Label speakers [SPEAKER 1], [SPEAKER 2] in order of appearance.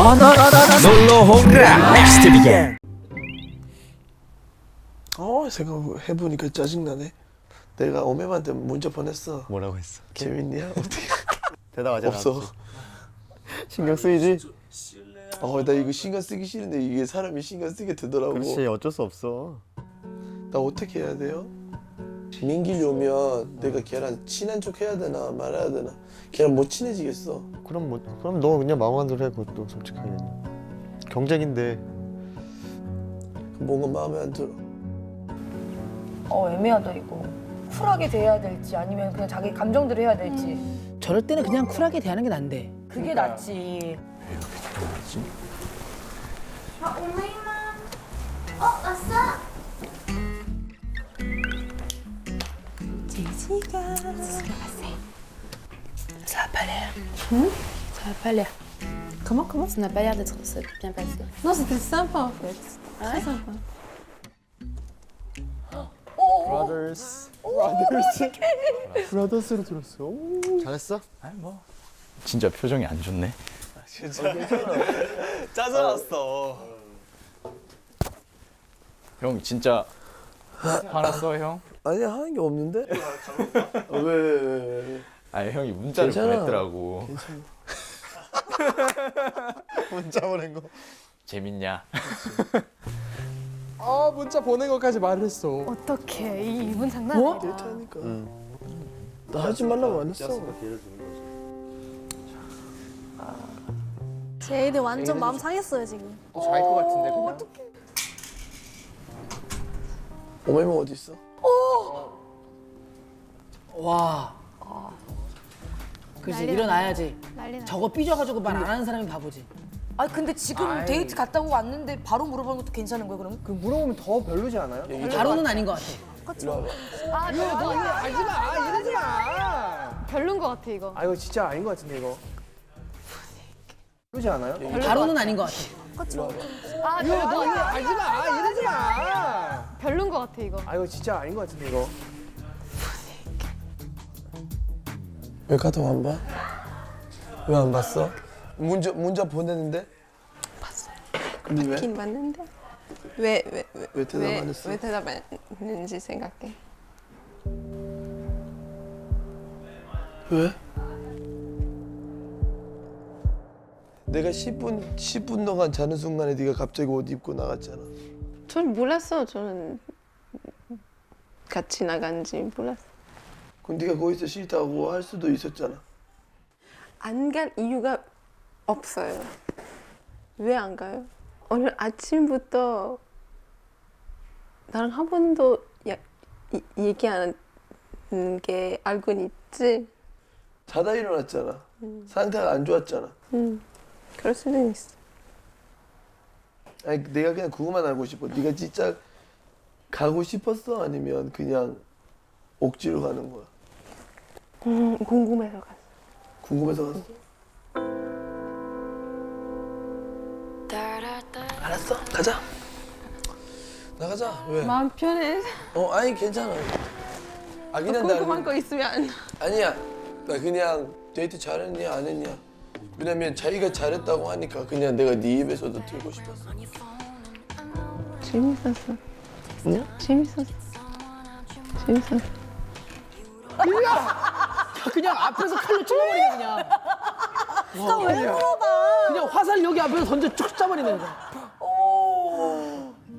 [SPEAKER 1] 놀러 호그라 넥스트 비겐
[SPEAKER 2] 어 생각해보니까 짜증나네 내가 오메한테 문자 보냈어
[SPEAKER 3] 뭐라고 했어?
[SPEAKER 2] 재밌냐? 어떻게
[SPEAKER 3] 대답하지
[SPEAKER 2] 없어 신경 쓰이지? 어 나 이거 신경 쓰기 싫은데 이게 사람이 신경 쓰게 되더라고
[SPEAKER 3] 그렇지 어쩔 수 없어.
[SPEAKER 2] 나 어떻게 해야 돼요? 민길이 오면 내가 걔랑 친한 척 해야 되나 말아야 되나 걔랑 못 친해지겠어
[SPEAKER 3] 그럼 뭐 그럼 너 그냥 마음한 대로 해 그것도 솔직하게. 경쟁인데
[SPEAKER 2] 뭔가 마음에 안 들어
[SPEAKER 4] 어 애매하다 이거. 쿨하게 대해야 될지 아니면 그냥 자기 감정대로 해야 될지.
[SPEAKER 5] 저럴 때는 그냥 쿨하게 대하는 게 난데.
[SPEAKER 4] 그게 낫지.
[SPEAKER 6] 아, 오메이만. 어, 왔어?
[SPEAKER 7] Ça a pas l'air. Ça a pas l'air. Comment, comment Ça n'a pas l'air d'être bien passé.
[SPEAKER 8] Non, c'était sympa en fait. Très sympa.
[SPEAKER 3] brothers brothers brothers로 들었어. 잘했어?
[SPEAKER 9] 진짜 표정이 안 좋네.
[SPEAKER 2] 짜증났어
[SPEAKER 9] 형 진짜 화났어 형?
[SPEAKER 2] 아니야 하는 게 없는데? 어, 왜, 왜, 왜, 왜.
[SPEAKER 9] 아니 형이 문자를
[SPEAKER 2] 괜찮아.
[SPEAKER 9] 보냈더라고.
[SPEAKER 3] 문자 보낸 거.
[SPEAKER 9] 재밌냐?
[SPEAKER 10] 아 문자 보낸 것까지 말을 했어.
[SPEAKER 8] 어떡해. 이 이분 장난 아니다.
[SPEAKER 2] 데이트하니까 나 하지 말라고 안 했어
[SPEAKER 8] 쟤들 완전 마음 상했어요 지금.
[SPEAKER 10] 잘할 것 같은데 그냥.
[SPEAKER 2] 오메모 어디 있어?
[SPEAKER 5] 와. 그지
[SPEAKER 8] 난리
[SPEAKER 5] 일어나야지.
[SPEAKER 8] 난리 나.
[SPEAKER 5] 저거 삐져가지고 말 안 하는 사람이 바보지.
[SPEAKER 4] 아 근데 지금 데이트 갔다고 왔는데 바로 물어보는 것도 괜찮은 거야 그럼?
[SPEAKER 10] 그 물어보면 더 별로지 않아요?
[SPEAKER 5] 바로는 아닌 것 같아.
[SPEAKER 8] 아, 너, 너,
[SPEAKER 10] 하지 마, 이러지 마.
[SPEAKER 8] 별론 것 같아 이거.
[SPEAKER 10] 아 이거 진짜 아닌 것 같은데 이거. 그러지 않아요?
[SPEAKER 5] 바로는 아닌 것 같아.
[SPEAKER 8] 아, 너, 너,
[SPEAKER 10] 하지 마, 이러지 마.
[SPEAKER 8] 별론 것 같아 이거.
[SPEAKER 10] 아 이거 진짜 아닌 것 같은데 이거.
[SPEAKER 2] 왜 카톡 안 봐? 왜 안 봤어? 문자 문자 보냈는데?
[SPEAKER 11] 봤어요.
[SPEAKER 2] 근데 왜?
[SPEAKER 11] 긴 봤는데 왜 왜 왜
[SPEAKER 2] 왜 대답 안 했어?
[SPEAKER 11] 왜 대답 안 했는지 생각해.
[SPEAKER 2] 왜? 내가 10분 10분 동안 자는 순간에 네가 갑자기 옷 입고 나갔잖아.
[SPEAKER 11] 저는 몰랐어. 저는 같이 나간지 몰랐어.
[SPEAKER 2] 그럼 네가 거기서 싫다고 할 수도 있었잖아.
[SPEAKER 11] 안갈 이유가 없어요. 왜 안 가요? 오늘 아침부터 나랑 한 번도 야, 이, 얘기 안 하는 게 알고 있지?
[SPEAKER 2] 자다 일어났잖아. 상태가 안 좋았잖아.
[SPEAKER 11] 음, 그럴 수도 있어.
[SPEAKER 2] 아니 내가 그냥 그거만 알고 싶어. 네가 진짜 가고 싶었어? 아니면 그냥 억지로 가는 거야?
[SPEAKER 11] 음, 궁금해서 갔어.
[SPEAKER 2] 궁금해서 갔어? 알았어, 가자. 나가자. 왜?
[SPEAKER 11] 마음 편해.
[SPEAKER 2] 어, 아니 괜찮아. 아 그냥 나
[SPEAKER 11] 궁금한 거 있으면
[SPEAKER 2] 아니야. 나 그냥 데이트 잘했냐 안 했냐. 왜냐면 자기가 잘했다고 하니까 그냥 내가 네 입에서도 들고 싶었어.
[SPEAKER 11] 재밌었어.
[SPEAKER 2] 그냥?
[SPEAKER 11] 재밌었어. 재밌었어.
[SPEAKER 5] 그냥 앞에서 칼로 찔러버리네 그냥. 와, 왜 물어봐? 그냥 화살 여기 앞에서 던져 쭉 쏴버리는 거야.